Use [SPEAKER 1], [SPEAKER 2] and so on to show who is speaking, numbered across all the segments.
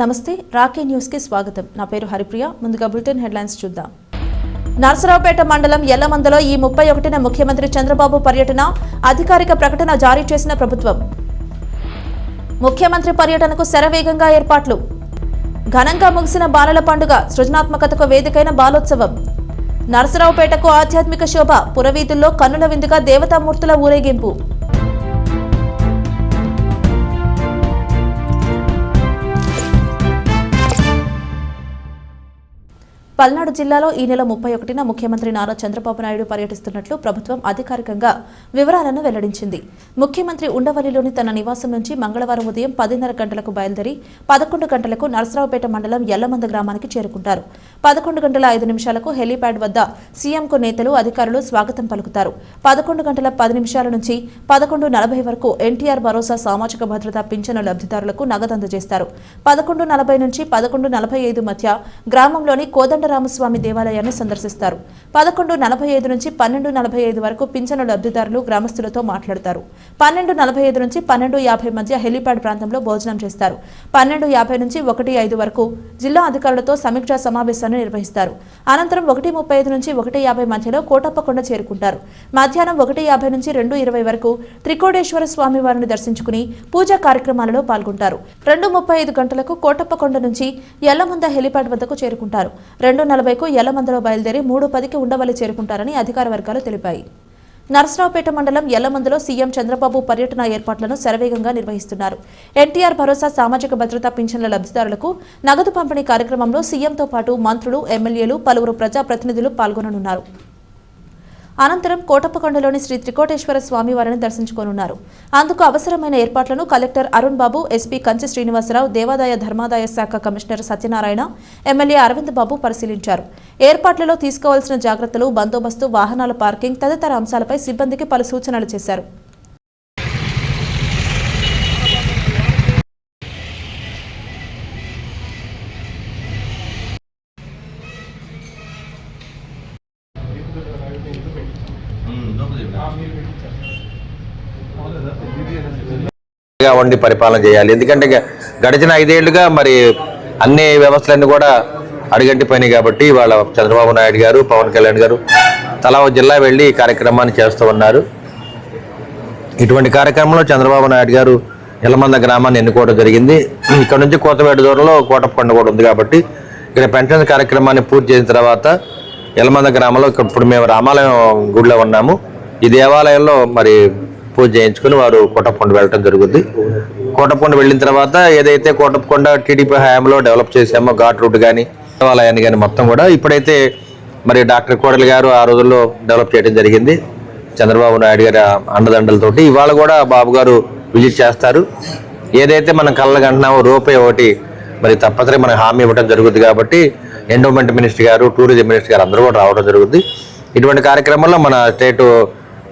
[SPEAKER 1] నమస్తే రాకే న్యూస్కి స్వాగతం. నా పేరు హరిప్రియ ముందుగా బులెటిన్ హెడ్లైన్స్ చూద్దాం. నరసరావుపేట మండలం ఎల్లమందలో ఈ ముప్పై ఒకటిన ముఖ్యమంత్రి చంద్రబాబు పర్యటన అధికారిక ప్రకటన జారీ చేసిన ప్రభుత్వం. ముఖ్యమంత్రి పర్యటనకు శరవేగంగా ఏర్పాట్లు. ఘనంగా ముగిసిన బాలల పండుగ సృజనాత్మకతకు వేదికైన బాలోత్సవం. నరసరావుపేటకు ఆధ్యాత్మిక శోభ పురవీధుల్లో కన్నుల విందుగా దేవతామూర్తుల ఊరేగింపు. పల్నాడు జిల్లాలో ఈ నెల ముప్పై ఒకటిన ముఖ్యమంత్రి నారా చంద్రబాబు నాయుడు పర్యటిస్తున్నట్లు ప్రభుత్వం అధికారికంగా వివరాలను వెల్లడించింది. ముఖ్యమంత్రి ఉండవల్లిలోని తన నివాసం నుంచి మంగళవారం ఉదయం పదిన్నర గంటలకు బయలుదేరి పదకొండు గంటలకు నరసరావుపేట మండలం ఎల్లమంద గ్రామానికి చేరుకుంటారు. పదకొండు గంటల ఐదు నిమిషాలకు హెలీప్యాడ్ వద్ద సీఎంకు నేతలు అధికారులు స్వాగతం పలుకుతారు. పదకొండు గంటల పది నిమిషాల నుంచి పదకొండు నలభై వరకు ఎన్టీఆర్ భరోసా సామాజిక భద్రత పింఛను లబ్ధిదారులకు నగదు అందజేస్తారు. పదకొండు నలభై నుంచి పదకొండు నలభై ఐదు మధ్య గ్రామంలోని కోదండ కోదండరామస్వామి దేవాలయాన్ని సందర్శిస్తారు. పదకొండు నలభై ఐదు నుంచి పన్నెండు నలభై ఐదు వరకు పింఛను లబ్ధిదారులు గ్రామస్తులతో మాట్లాడతారు. పన్నెండు నలభై ఐదు నుంచి పన్నెండు యాభై మధ్య హెలీప్యాడ్ ప్రాంతంలో భోజనం చేస్తారు. పన్నెండు యాభై నుంచి ఒకటి ఐదు వరకు జిల్లా అధికారులతో సమీక్షా సమావేశాన్ని నిర్వహిస్తారు. అనంతరం ఒకటి ముప్పై ఐదు నుంచి ఒకటి యాభై మధ్యలో కోటప్పకొండ చేరుకుంటారు. మధ్యాహ్నం ఒకటి యాభై నుంచి రెండు ఇరవై వరకు త్రికోటేశ్వర స్వామి వారిని దర్శించుకుని పూజా కార్యక్రమాలలో పాల్గొంటారు. రెండు ముప్పై ఐదు గంటలకు కోటప్పకొండ నుంచి ఎల్లమంద హెలీప్యాడ్ వద్దకు చేరుకుంటారు. రెండు నలభైకు ఎల్లమందలో బయలుదేరి మూడు పదికి ఉండవల్లి చేరుకుంటారని అధికార వర్గాలు తెలిపాయి. నరసరావుపేట మండలం ఎల్లమందులో సీఎం చంద్రబాబు పర్యటన ఏర్పాట్లను శరవేగంగా నిర్వహిస్తున్నారు. ఎన్టీఆర్ భరోసా సామాజిక భద్రతా పింఛన్ల లబ్ధిదారులకు నగదు పంపిణీ కార్యక్రమంలో సీఎంతో పాటు మంత్రులు ఎమ్మెల్యేలు పలువురు ప్రజాప్రతినిధులు పాల్గొననున్నారు. అనంతరం కోటప్పకొండలోని శ్రీ త్రికోటేశ్వర స్వామి వారిని దర్శించుకోనున్నారు. అందుకు అవసరమైన ఏర్పాట్లను కలెక్టర్ అరుణ్ బాబు ఎస్పీ కంచి శ్రీనివాసరావు దేవాదాయ ధర్మాదాయ శాఖ కమిషనర్ సత్యనారాయణ ఎమ్మెల్యే అరవింద్ బాబు పరిశీలించారు. ఏర్పాట్లలో తీసుకోవాల్సిన జాగ్రత్తలు బందోబస్తు వాహనాల పార్కింగ్ తదితర అంశాలపై సిబ్బందికి పలు సూచనలు చేశారు.
[SPEAKER 2] ఉండి పరిపాలన చేయాలి. ఎందుకంటే గడిచిన ఐదేళ్ళుగా మరి అన్ని వ్యవస్థలన్నీ కూడా అడుగంటి అడుగంటిపోయినాయి కాబట్టి వాళ్ళ చంద్రబాబు నాయుడు గారు పవన్ కళ్యాణ్ గారు తలా జిల్లా వెళ్ళి ఈ కార్యక్రమాన్ని చేస్తూ ఉన్నారు. ఇటువంటి కార్యక్రమంలో చంద్రబాబు నాయుడు గారు ఎల్లమంద గ్రామాన్ని ఎన్నుకోవడం జరిగింది. ఇక్కడ నుంచి కోతవేడు దూరంలో కోటప్పకొండ కూడా ఉంది కాబట్టి ఇక్కడ పెన్షన్ కార్యక్రమాన్ని పూర్తి చేసిన తర్వాత ఎల్లమంద గ్రామంలో ఇక్కడ ఇప్పుడు మేము రామాలయం గుడిలో ఉన్నాము. ఈ దేవాలయంలో మరి పూజ చేయించుకుని వారు కోటప్పకొండ వెళ్ళటం జరుగుద్ది. కోటప్పకొండ వెళ్ళిన తర్వాత ఏదైతే కోటప్పకొండ టీడీపీ హయాంలో డెవలప్ చేసామో ఘాట్ రూట్ కానీ దేవాలయాన్ని కానీ మొత్తం కూడా ఇప్పుడైతే మరి డాక్టర్ కోడలి గారు ఆ రోజుల్లో డెవలప్ చేయడం జరిగింది. చంద్రబాబు నాయుడు గారి అండదండలతోటి ఇవాళ కూడా బాబు గారు విజిట్ చేస్తారు. ఏదైతే మనం కళ్ళకు అంటున్నామో రూపాయి ఒకటి మరి తప్పనిసరి మనకు హామీ ఇవ్వడం జరుగుతుంది కాబట్టి ఎండోమెంట్ మినిస్టర్ గారు టూరిజం మినిస్టర్ గారు అందరూ కూడా రావడం జరుగుతుంది ఇటువంటి కార్యక్రమంలో మన స్టేట్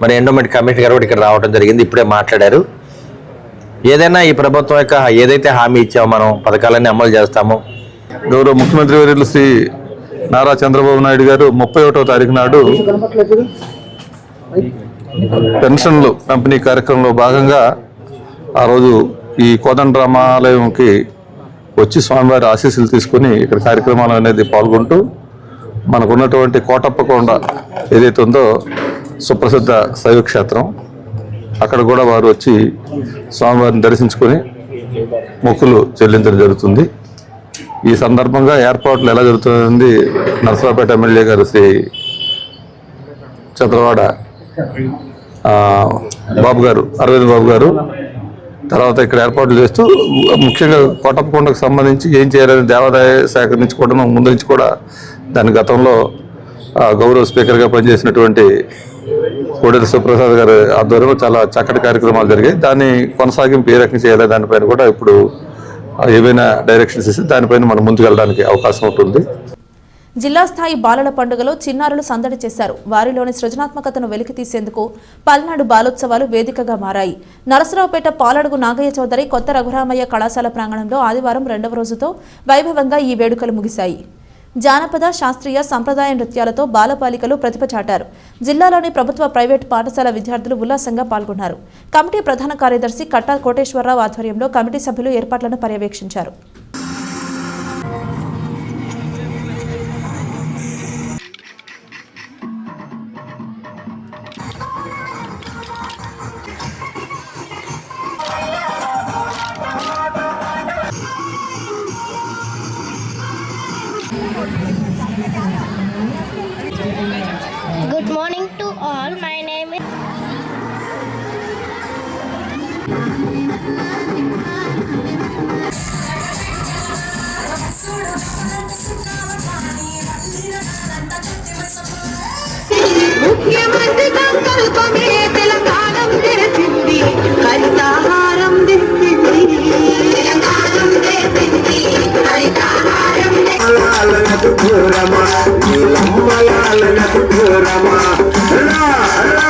[SPEAKER 2] మరి ఎండోమెంట్ కమిషనర్ గారు కూడా ఇక్కడ రావడం జరిగింది. ఇప్పుడే మాట్లాడారు. ఏదైనా ఈ ప్రభుత్వం యొక్క ఏదైతే హామీ ఇచ్చామో మనం పథకాలన్నీ అమలు చేస్తామో.
[SPEAKER 3] గౌరవ ముఖ్యమంత్రి వర్యులు శ్రీ నారా చంద్రబాబు నాయుడు గారు ముప్పై ఒకటో తారీఖు నాడు పెన్షన్లు పంపిణీ కార్యక్రమంలో భాగంగా ఆ రోజు ఈ కోదండరామాలయంకి వచ్చి స్వామివారి ఆశీస్సులు తీసుకుని ఇక్కడ కార్యక్రమాలు అనేది పాల్గొంటూ మనకున్నటువంటి కోటప్పకొండ ఏదైతే ఉందో సుప్రసిద్ధ శైవ క్షేత్రం అక్కడ కూడా వారు వచ్చి స్వామివారిని దర్శించుకొని మొక్కులు చెల్లించడం జరుగుతుంది. ఈ సందర్భంగా ఏర్పాట్లు ఎలా జరుగుతుంది నరసరావుపేట ఎమ్మెల్యే గారు శ్రీ చంద్రవాడ బాబు గారు అరవింద్ బాబు గారు. తర్వాత ఇక్కడ ఏర్పాట్లు చేస్తూ ముఖ్యంగా కోటప్పకొండకు సంబంధించి ఏం చేయాలని దేవాదాయ శాఖ నుంచి కూడా ముందు నుంచి కూడా దాని గతంలో గౌరవ స్పీకర్గా పనిచేసినటువంటి కోడెల సుప్రసాద్ గారి ఆధ్వర్యంలో చాలా చక్కటి కార్యక్రమాలు జరిగాయి. దాన్ని కొనసాగింపు ఏ రకంగా చేయాలి దానిపైన కూడా ఇప్పుడు ఏవైనా డైరెక్షన్స్ ఇస్తే దానిపైన మనం ముందుకు వెళ్ళడానికి అవకాశం ఉంటుంది.
[SPEAKER 1] జిల్లా స్థాయి బాలల పండుగలో చిన్నారులు సందడి చేశారు. వారిలోని సృజనాత్మకతను వెలికి తీసేందుకు పల్నాడు బాలోత్సవాలు వేదికగా మారాయి. నరసరావుపేట పాలడుగు నాగయ్య చౌదరి కొత్త రఘురామయ్య కళాశాల ప్రాంగణంలో ఆదివారం రెండవ రోజుతో వైభవంగా ఈ వేడుకలు ముగిశాయి. జానపద శాస్త్రీయ సంప్రదాయ నృత్యాలతో బాలబాలికలు ప్రతిభ చాటారు. జిల్లాలోని ప్రభుత్వ ప్రైవేటు పాఠశాల విద్యార్థులు ఉల్లాసంగా పాల్గొన్నారు. కమిటీ ప్రధాన కార్యదర్శి కట్టా కోటేశ్వరరావు ఆధ్వర్యంలో కమిటీ సభ్యులు ఏర్పాట్లను పర్యవేక్షించారు.
[SPEAKER 4] ముఖ్యమంత్రి సంకల్పమే తెలంగాణం తెరచింది. హరితాహారం తెచ్చింది. తెలంగాణం తెచ్చింది హరితాహారం
[SPEAKER 5] నీలమ్మలాలనకు ఘోరమా రా రా.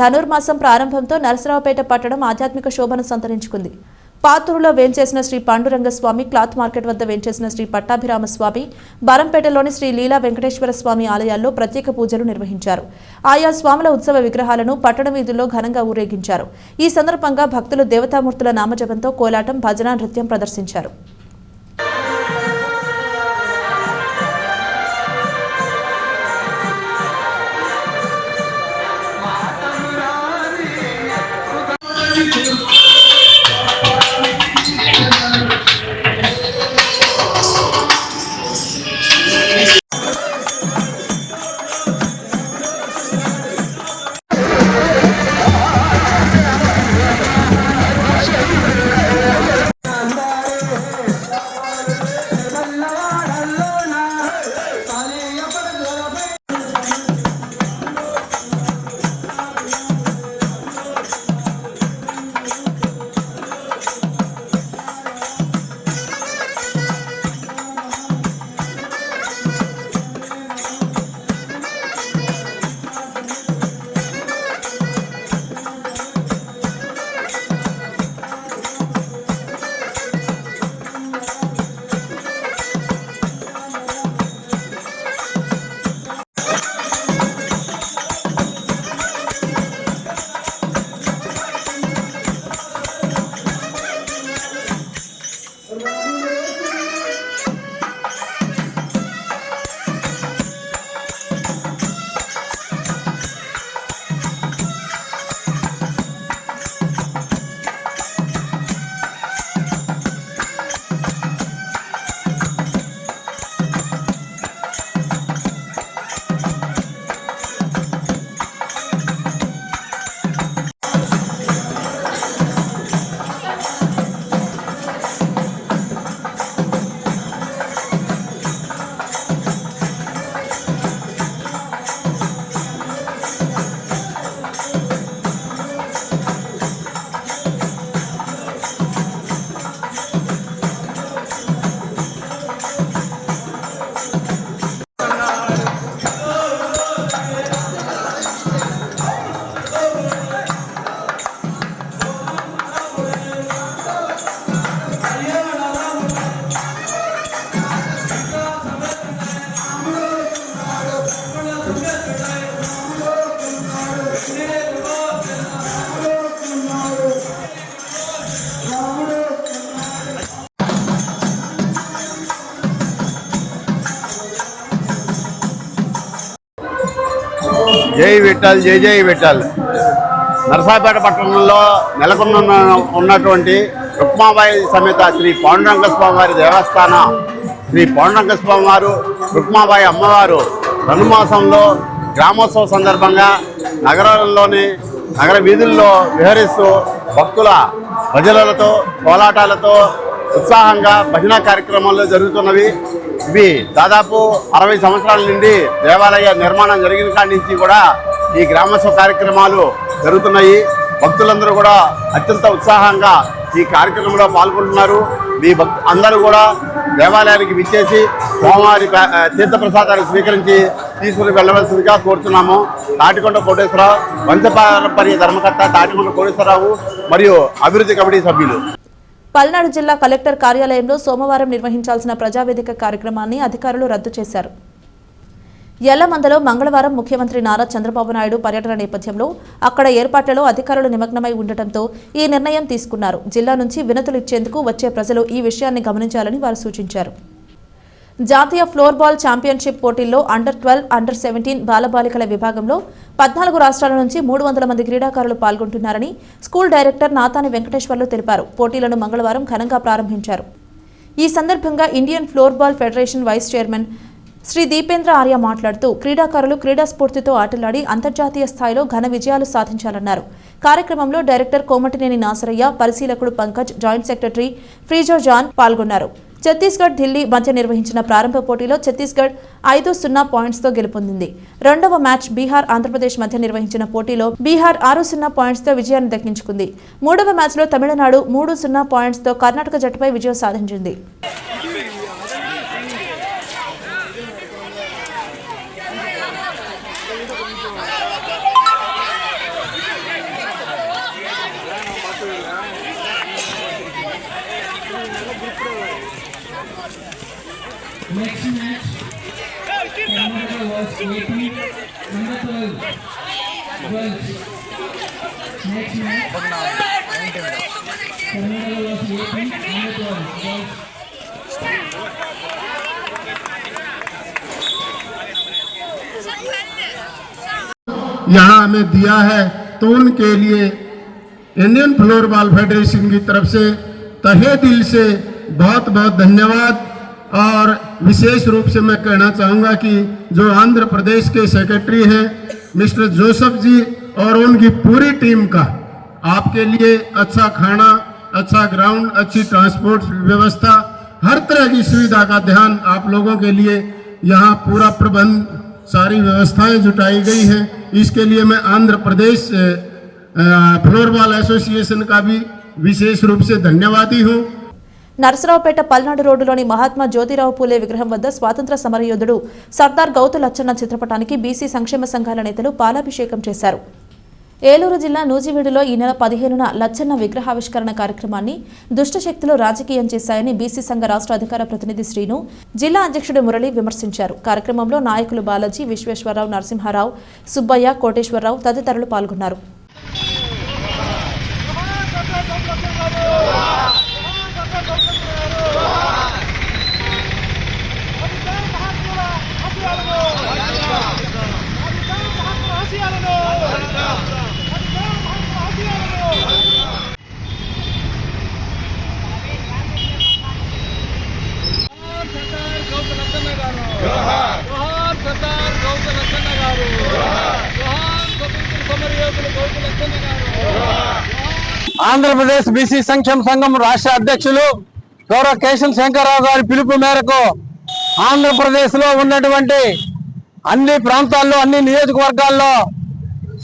[SPEAKER 1] ధనుర్మాసం ప్రారంభంతో నరసరావుపేట పట్టణం ఆధ్యాత్మిక శోభను సంతరించుకుంది. పాతూరులో వేంచేసిన శ్రీ పాండురంగ స్వామి క్లాత్ మార్కెట్ వద్ద వేంచేసిన శ్రీ పట్టాభిరామ స్వామి బరంపేటలోని శ్రీ లీలా వెంకటేశ్వర స్వామి ఆలయాల్లో ప్రత్యేక పూజలు నిర్వహించారు. ఆయా స్వాముల ఉత్సవ విగ్రహాలను పట్టణ వీధుల్లో ఘనంగా ఊరేగించారు. ఈ సందర్భంగా భక్తులు దేవతామూర్తుల నామజపంతో కోలాటం భజన నృత్యం ప్రదర్శించారు. Thank you.
[SPEAKER 6] జై విఠల్ జై జై విఠల్. నరసాపేట పట్టణంలో నెలకొన్న ఉన్నటువంటి రుక్మాబాయి సమేత శ్రీ పాండురంగ స్వామివారి దేవస్థాన. శ్రీ పాండురంగ స్వామివారు రుక్మాబాయి అమ్మవారు ధనుమాసంలో గ్రామోత్సవ సందర్భంగా నగరంలోని నగర వీధుల్లో విహరిస్తూ భక్తుల భజనలతో కోలాటాలతో ఉత్సాహంగా భజన కార్యక్రమాలు జరుగుతున్నవి. ఇవి దాదాపు అరవై సంవత్సరాల నుండి దేవాలయ నిర్మాణం జరిగిన కాడి నుంచి కూడా ఈ గ్రామోత్సవ కార్యక్రమాలు జరుగుతున్నాయి. భక్తులందరూ కూడా అత్యంత ఉత్సాహంగా ఈ కార్యక్రమంలో పాల్గొంటున్నారు. మీ భక్ అందరూ కూడా దేవాలయానికి విచ్చేసి సోమవారి ప్ర- తీర్థప్రసాదాన్ని స్వీకరించి తీసుకుని వెళ్ళవలసిందిగా కోరుతున్నాము. తాటికొండ కోటేశ్వరరావు వంశపారంపర్య ధర్మకర్త తాటికొండ కోటేశ్వరరావు మరియు అభివృద్ధి కమిటీ సభ్యులు.
[SPEAKER 1] పల్నాడు జిల్లా కలెక్టర్ కార్యాలయంలో సోమవారం నిర్వహించాల్సిన ప్రజావేదిక కార్యక్రమాన్ని అధికారులు రద్దు చేశారు. ఎల్లమందలో మంగళవారం ముఖ్యమంత్రి నారా చంద్రబాబు నాయుడు పర్యటన నేపథ్యంలో అక్కడ ఏర్పాట్లలో అధికారులు నిమగ్నమై ఉండటంతో ఈ నిర్ణయం తీసుకున్నారు. జిల్లా నుంచి వినతులు ఇచ్చేందుకు వచ్చే ప్రజలు ఈ విషయాన్ని గమనించాలని వారు సూచించారు. జాతీయ ఫ్లోర్బాల్ ఛాంపియన్షిప్ పోటీల్లో అండర్ ట్వెల్వ్ అండర్ సెవెంటీన్ బాలబాలికల విభాగంలో పద్నాలుగు రాష్ట్రాల నుంచి మూడు వందల మంది క్రీడాకారులు పాల్గొంటున్నారని స్కూల్ డైరెక్టర్ నాతాని వెంకటేశ్వర్లు తెలిపారు. పోటీలను మంగళవారం ఘనంగా ప్రారంభించారు. ఈ సందర్భంగా Indian floorball federation vice chairman Shri Dipendra Arya మాట్లాడుతూ క్రీడాకారులు క్రీడా స్ఫూర్తితో ఆటలాడి అంతర్జాతీయ స్థాయిలో ఘన విజయాలు సాధించాలన్నారు. కార్యక్రమంలో డైరెక్టర్ కోమటినేని నాసరయ్య పరిశీలకుడు పంకజ్ జాయింట్ సెక్రటరీ ఫ్రీజో జాన్ పాల్గొన్నారు. ఛత్తీస్గఢ్ ఢిల్లీ మధ్య నిర్వహించిన ప్రారంభ పోటీలో ఛత్తీస్గఢ్ ఐదు సున్నా పాయింట్స్తో గెలుపొందింది. రెండవ మ్యాచ్ బీహార్ ఆంధ్రప్రదేశ్ మధ్య నిర్వహించిన పోటీలో బీహార్ ఆరు సున్నా పాయింట్స్తో విజయాన్ని దక్కించుకుంది. మూడవ మ్యాచ్లో తమిళనాడు మూడు సున్నా పాయింట్స్తో కర్ణాటక జట్టుపై విజయం సాధించింది.
[SPEAKER 7] Next match, Karnataka was 18, number 12, girls. Next match, Karnataka was 18, number 12, girls.
[SPEAKER 8] यहाँ हमें दिया है तो उनके लिए इंडियन फ्लोरबॉल फेडरेशन की तरफ़ से तहे दिल से बहुत बहुत धन्यवाद। और विशेष रूप से मैं कहना चाहूँगा कि जो आंध्र प्रदेश के सेक्रेटरी हैं, मिस्टर जोसेफ जी और उनकी पूरी टीम का आपके लिए अच्छा खाना अच्छा ग्राउंड अच्छी ट्रांसपोर्ट व्यवस्था, हर तरह की सुविधा का ध्यान आप लोगों के लिए यहाँ पूरा प्रबंध, सारी व्यवस्थाएँ जुटाई गई हैं। इसके लिए मैं आंध्र प्रदेश फ्लोरबॉल एसोसिएशन का भी विशेष रूप से धन्यवादी हूँ।
[SPEAKER 1] నరసరావుపేట పల్నాడు రోడ్డులోని మహాత్మా జ్యోతిరావు పూలే విగ్రహం వద్ద స్వాతంత్ర సమరయోధుడు సర్దార్ గౌతు లచ్చన్న చిత్రపటానికి బీసీ సంక్షేమ సంఘాల నేతలు పాలాభిషేకం చేశారు. ఏలూరు జిల్లా నూజివీడులో ఈ నెల పదిహేనున లచ్చన్న విగ్రహావిష్కరణ కార్యక్రమాన్ని దుష్టశక్తులు రాజకీయం చేశాయని బీసీ సంఘ రాష్ట్ర అధికార ప్రతినిధి శ్రీను జిల్లా అధ్యక్షుడు మురళి విమర్శించారు. కార్యక్రమంలో నాయకులు బాలాజీ విశ్వేశ్వరరావు నరసింహారావు సుబ్బయ్య కోటేశ్వరరావు తదితరులు పాల్గొన్నారు.
[SPEAKER 9] ఆంధ్రప్రదేశ్ బీసీ సంక్షేమ సంఘం రాష్ట్ర అధ్యక్షులు గౌరవ కేశం శంకరరావు గారి పిలుపు మేరకు ఆంధ్రప్రదేశ్లో ఉన్నటువంటి అన్ని ప్రాంతాల్లో అన్ని నియోజకవర్గాల్లో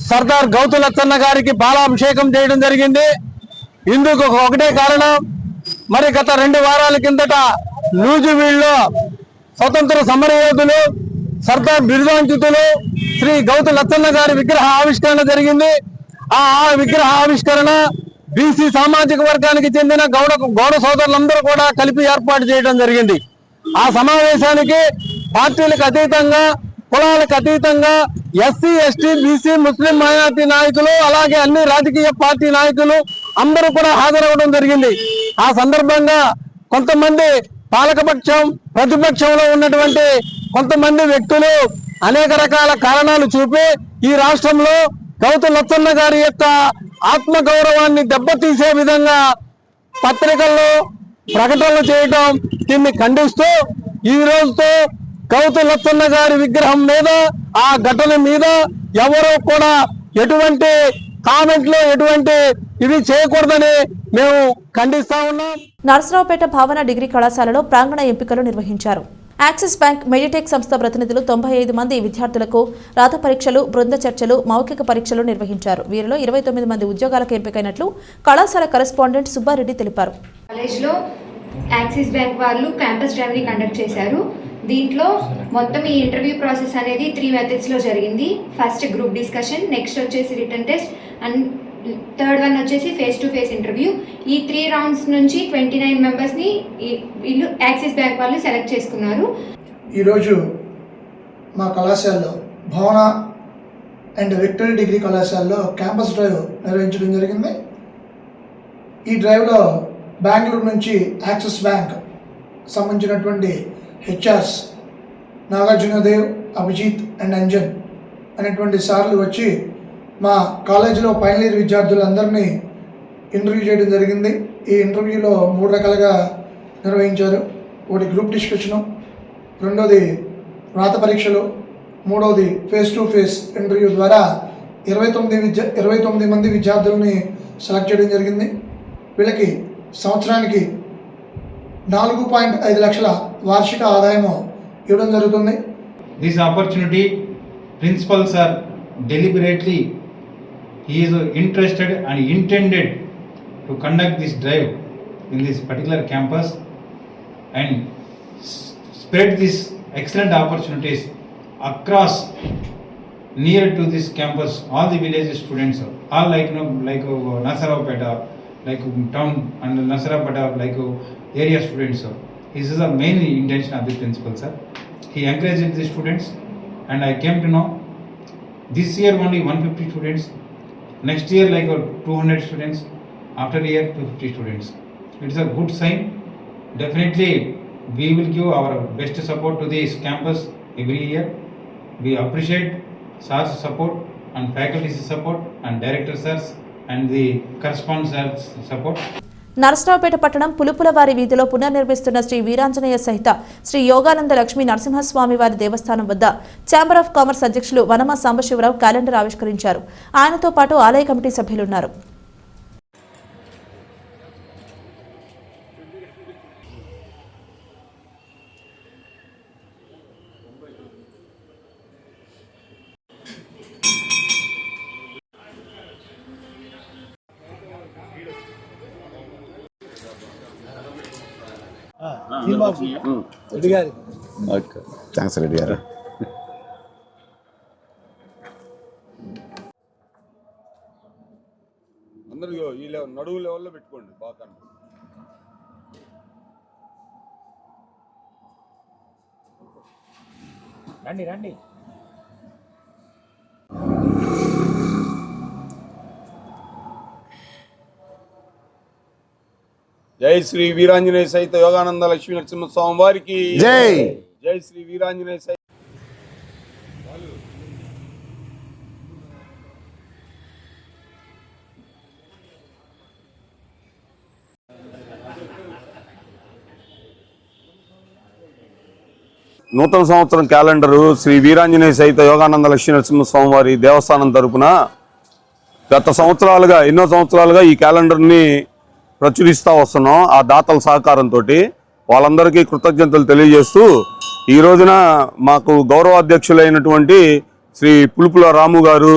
[SPEAKER 9] సర్దార్ గౌతులచ్చన్న గారికి బాలాభిషేకం చేయడం జరిగింది. ఇందుకు ఒకటే కారణం మరి గత రెండు వారాల కిందట నూజివీడులో స్వతంత్ర సమరయోధులు సర్దార్ బిరుదాంకితులు శ్రీ గౌతు లచ్చన్న గారి విగ్రహ ఆవిష్కరణ జరిగింది. ఆ ఆ విగ్రహ ఆవిష్కరణ బీసీ సామాజిక వర్గానికి చెందిన గౌడ గౌడ సోదరులందరూ కూడా కలిపి ఏర్పాటు చేయడం జరిగింది. ఆ సమావేశానికి పార్టీలకు అతీతంగా కులాలకు అతీతంగా ఎస్సీ ఎస్టీ బీసీ ముస్లిం మైనార్టీ నాయకులు అలాగే అన్ని రాజకీయ పార్టీ నాయకులు అందరూ కూడా హాజరవడం జరిగింది. ఆ సందర్భంగా కొంతమంది పాలకపక్షం ప్రతిపక్షంలో ఉన్నటువంటి కొంతమంది వ్యక్తులు అనేక రకాల కారణాలు చూపి ఈ రాష్ట్రంలో గౌతమ్ లచ్చన్న గారి యొక్క ఆత్మగౌరవాన్ని దెబ్బతీసే విధంగా పత్రికల్లో ప్రకటనలు చేయటం దీన్ని ఖండిస్తూ ఈ రోజుతో గౌతు లచ్చన్న గారి విగ్రహం మీద ఆ ఘటన మీద ఎవరో కూడా ఎటువంటి కామెంట్లు ఎటువంటి ఇది చేయకూడదని మేము ఖండిస్తా ఉన్నాం.
[SPEAKER 1] నరసరావుపేట భావన డిగ్రీ కళాశాలలో ప్రాంగణ ఎంపికలు నిర్వహించారు. యాక్సిస్ బ్యాంక్ మెడిటెక్ సంస్థ ప్రతినిధులు తొంభై ఐదు మంది విద్యార్థులకు రాత పరీక్షలు బృంద చర్చలు మౌఖిక పరీక్షలు నిర్వహించారు. వీరిలో ఇరవై తొమ్మిది మంది ఉద్యోగాలకు ఎంపికైనట్లు కళాశాల కరెస్పాండెంట్ సుబ్బారెడ్డి తెలిపారు.
[SPEAKER 10] కాలేజ్లో యాక్సిస్ బ్యాంక్ వాళ్ళు క్యాంపస్ డ్రైవ్ని కండక్ట్ చేశారు. దీంట్లో మొత్తం ఈ ఇంటర్వ్యూ ప్రాసెస్ అనేది త్రీ మెథడ్స్లో జరిగింది. ఫస్ట్ గ్రూప్ డిస్కషన్ నెక్స్ట్ వచ్చేసి written test and third one వచ్చేసి ఫేస్ టు ఫేస్ ఇంటర్వ్యూ ఈ త్రీ రౌండ్స్ నుంచి ట్వంటీ నైన్ మెంబర్స్ని వీళ్ళు యాక్సిస్ బ్యాంక్ వాళ్ళు సెలెక్ట్ చేసుకున్నారు.
[SPEAKER 11] ఈరోజు మా కళాశాలలో భవన అండ్ విక్టరీ డిగ్రీ కళాశాలలో క్యాంపస్ డ్రైవ్ నిర్వహించడం జరిగింది. ఈ డ్రైవ్లో బెంగళూరు నుంచి యాక్సిస్ బ్యాంక్ సంబంధించినటువంటి హెచ్ఆర్స్ నాగార్జునదేవ్ అభిజిత్ అండ్ అంజన్ అనేటువంటి సార్లు వచ్చి మా కాలేజీలో ఫైనల్ ఇయర్ విద్యార్థులందరినీ ఇంటర్వ్యూ చేయడం జరిగింది. ఈ ఇంటర్వ్యూలో మూడు రకాలుగా నిర్వహించారు. ఒకటి గ్రూప్ డిస్కషను రెండోది రాత పరీక్షలు మూడవది ఫేస్ టు ఫేస్ ఇంటర్వ్యూ ద్వారా ఇరవై తొమ్మిది విద్యా ఇరవై తొమ్మిది మంది విద్యార్థులని సెలెక్ట్ చేయడం జరిగింది. వీళ్ళకి సంవత్సరానికి నాలుగు పాయింట్ ఐదు లక్షల వార్షిక ఆదాయము ఇవ్వడం జరుగుతుంది.
[SPEAKER 12] This opportunity principal sir deliberately he is interested and intended to conduct this drive in this particular campus and spread these excellent opportunities across near to this campus, all the village students, all like, you know, like uh, Nasaravpeta, like um, town and Nasaravpeta, like uh, area students. This is the main intention of the principal, sir. He encouraged the students and I came to know this year only 150 students, next year like uh, 200 students, after year 250 students. It's a good sign. Definitely, we will give our best support to this campus every year. We appreciate SAR's support and faculty's support and director sirs and the correspondence support.
[SPEAKER 1] Narasaraopet పట్టణం పులుపులవారి వీధిలో పునర్నిర్మిస్తున్న శ్రీ వీరాంజనేయ సహిత శ్రీ యోగానంద లక్ష్మీ నరసింహస్వామి వారి దేవస్థానం వద్ద chamber of commerce అధ్యక్షులు Vanama Sambasivarao calendar ఆవిష్కరించారు. ఆయనతో పాటు ఆలయ కమిటీ సభ్యులున్నారు.
[SPEAKER 6] థ్యాంక్స్ రెడ్డి గారు.
[SPEAKER 3] అందరూ ఈ నడువు లెవెల్లో పెట్టుకోండి బాగా
[SPEAKER 12] రండి రండి.
[SPEAKER 3] జై శ్రీ వీరాంజనేయ సహిత యోగానంద లక్ష్మీ నరసింహస్వామి వారికి
[SPEAKER 6] జై.
[SPEAKER 3] జై శ్రీ వీరాంజనేయ సహిత నూతన సంవత్సరం క్యాలెండరు శ్రీ వీరాంజనేయ సహిత యోగానంద లక్ష్మీ నరసింహస్వామి వారి దేవస్థానం తరపున గత సంవత్సరాలుగా ఎన్నో సంవత్సరాలుగా ఈ క్యాలెండర్ని ప్రచురిస్తూ వస్తున్నాం ఆ దాతల సహకారంతో వాళ్ళందరికీ కృతజ్ఞతలు తెలియజేస్తూ ఈ రోజున మాకు గౌరవాధ్యక్షులైనటువంటి శ్రీ పులుపుల రాము గారు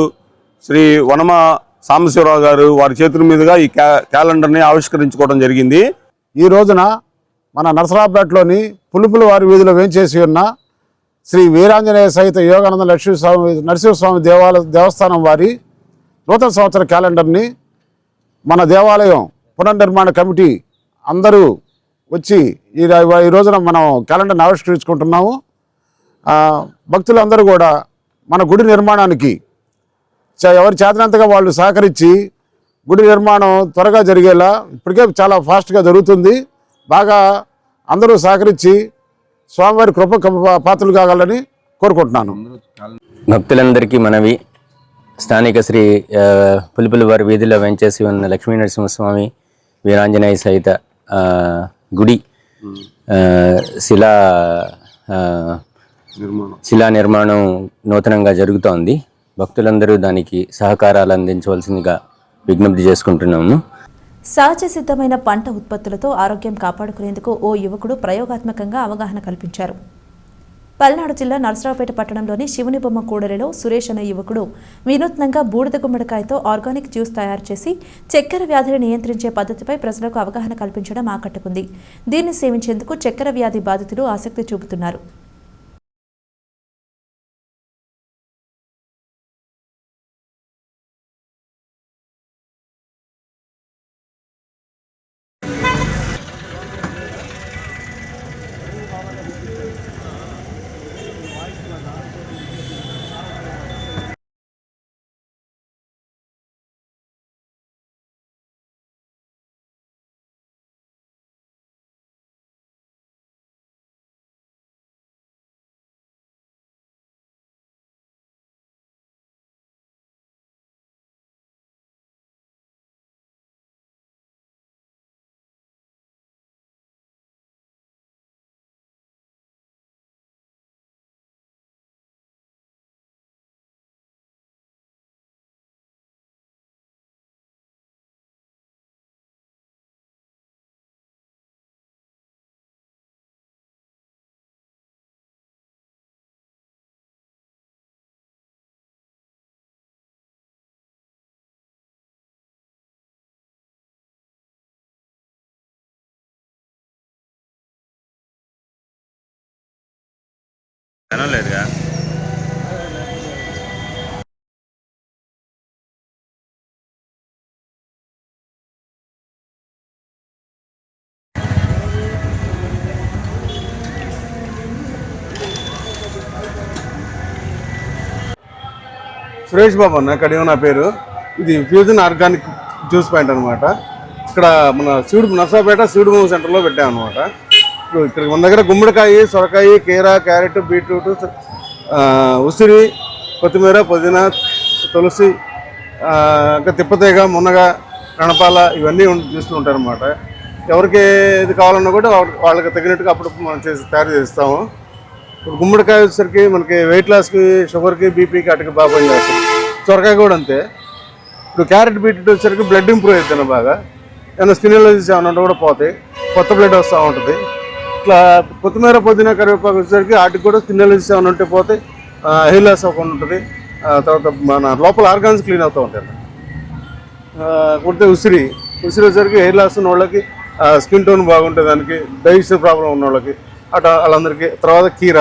[SPEAKER 3] శ్రీ వనమ సాంబశివరావు గారు వారి చేతుల మీదుగా ఈ క్యా క్యాలెండర్ని ఆవిష్కరించుకోవడం జరిగింది.
[SPEAKER 13] ఈ రోజున మన నరసరాపేటలోని పులుపుల వారి వీధిలో వేంచేసి ఉన్న శ్రీ వీరాంజనేయ సహిత యోగానంద లక్ష్మీస్వామి నరసింహస్వామి దేవాలయ దేవస్థానం వారి నూతన సంవత్సర క్యాలెండర్ని మన దేవాలయం పునర్నిర్మాణ కమిటీ అందరూ వచ్చి ఈ ఈ రోజున మనం క్యాలెండర్ని ఆవిష్కరించుకుంటున్నాము. భక్తులందరూ కూడా మన గుడి నిర్మాణానికి చ- ఎవరి చేతనంతగా వాళ్ళు సహకరించి గుడి నిర్మాణం త్వరగా జరిగేలా ఇప్పటికే చాలా ఫాస్ట్గా జరుగుతుంది. బాగా అందరూ సహకరించి స్వామివారి కృప పాత్రలు కాగలని కోరుకుంటున్నాను.
[SPEAKER 14] భక్తులందరికీ మనవి. స్థానిక శ్రీ పులిపులివారి వారి వీధిలో వెంచేసి ఉన్న లక్ష్మీ వీరాంజనేయ సహిత గుడి శిలా శిలా నిర్మాణం నూతనంగా జరుగుతోంది. భక్తులందరూ దానికి సహకారాలు అందించవలసిందిగా విజ్ఞప్తి చేసుకుంటున్నాము.
[SPEAKER 1] సహజ సిద్ధమైన పంట ఉత్పత్తులతో ఆరోగ్యం కాపాడుకునేందుకు ఓ యువకుడు ప్రయోగాత్మకంగా అవగాహన కల్పించారు. పల్నాడు జిల్లా నరసరావుపేట పట్టణంలోని శివుని బొమ్మ కూడలిలో సురేష్ అనే యువకుడు వినూత్నంగా బూడిద గుమ్మడికాయతో ఆర్గానిక్ జ్యూస్ తయారు చేసి చక్కెర వ్యాధిని నియంత్రించే పద్ధతిపై ప్రజలకు అవగాహన కల్పించడం ఆకట్టుకుంది. దీన్ని సేవించేందుకు చక్కెర వ్యాధి బాధితులు ఆసక్తి చూపుతున్నారు.
[SPEAKER 15] సురేష్ బాబు అన్న ఇక్కడ నా పేరు. ఇది ఫ్యూజన్ ఆర్గానిక్ జ్యూస్ పాయింట్ అనమాట ఇక్కడ మన శివుడు నర్సాపేట శివుడు మూవ్ సెంటర్లో పెట్టామన్నమాట. ఇక్కడ మన దగ్గర గుమ్మడికాయ సొరకాయ కీర క్యారెట్ బీట్రూట్ ఉసిరి కొత్తిమీర పుదీనా తులసి ఇంకా తిప్పతీగ మునగ రణపాల ఇవన్నీ చూస్తూ చేస్తూ ఉంటారు అనమాట ఎవరికి ఇది కావాలన్నా కూడా వాళ్ళకి తగినట్టుగా అప్పుడు మనం చేసి తయారు చేస్తాము. ఇప్పుడు గుమ్మడికాయ వచ్చేసరికి మనకి వెయిట్ లాస్కి షుగర్కి బీపీకి అటుకి బాగా పనిచేస్తుంది. సొరకాయ కూడా అంతే. ఇప్పుడు క్యారెట్ బీట్రూట్ వచ్చేసరికి బ్లడ్ ఇంప్రూవ్ అవుతుంది బాగా. ఏమైనా స్కిన్ ఎలర్జీస్ ఏమైనా ఉంటే కూడా పోతాయి. కొత్త బ్లడ్ వస్తూ ఉంటుంది. ఇట్లా కొత్తిమీర పుదీనా కరివేపాకు వచ్చేసరికి వాటికి కూడా స్కిన్ ఏమైనా ఉంటే పోతే హెయిర్ అవ్వకుండా ఉంటుంది. ఆ, తర్వాత మన లోపల ఆర్గాన్స్ క్లీన్ అవుతూ ఉంటాయి కొడితే ఉసిరి. ఉసిరి వచ్చేసరికి హెయిర్ లాస్ ఉన్న వాళ్ళకి స్కిన్ టోన్ బాగుంటుంది దానికి డైజెషన్ ప్రాబ్లం ఉన్న వాళ్ళకి అట్లా వాళ్ళందరికీ తర్వాత కీర.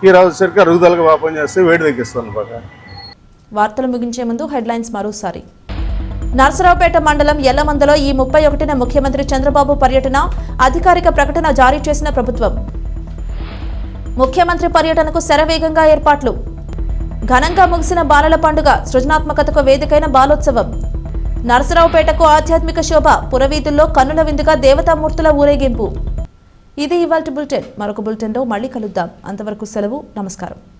[SPEAKER 15] కీర వచ్చేసరికి అరుగుదలకు బాగా పనిచేస్తే వేడి తగ్గిస్తుంది బాగా.
[SPEAKER 1] వార్తలు ముగించే ముందు హెడ్లైన్స్ మరోసారి. నర్సరావుపేట మండలం ఎల్లమందలో ఈ ముప్పై ఒకటిన ముఖ్యమంత్రి చంద్రబాబు పర్యటన అధికారిక ప్రకటన జారీ చేసిన ప్రభుత్వం. ముఖ్యమంత్రి పర్యటనకు శరవేగంగా ఏర్పాట్లు. ఘనంగా ముగిసిన బాలల పండుగ సృజనాత్మకతకు వేదికైన బాలోత్సవం. నరసరావుపేటకు ఆధ్యాత్మిక శోభ పురవీధుల్లో కన్నుల విందుగా దేవతామూర్తుల ఊరేగింపు. ఇది ఇవాల్టి బులెటిన్. మరొక బులెటిన్లో మళ్ళీ కలుద్దాం. అంతవరకు సెలవు నమస్కారం.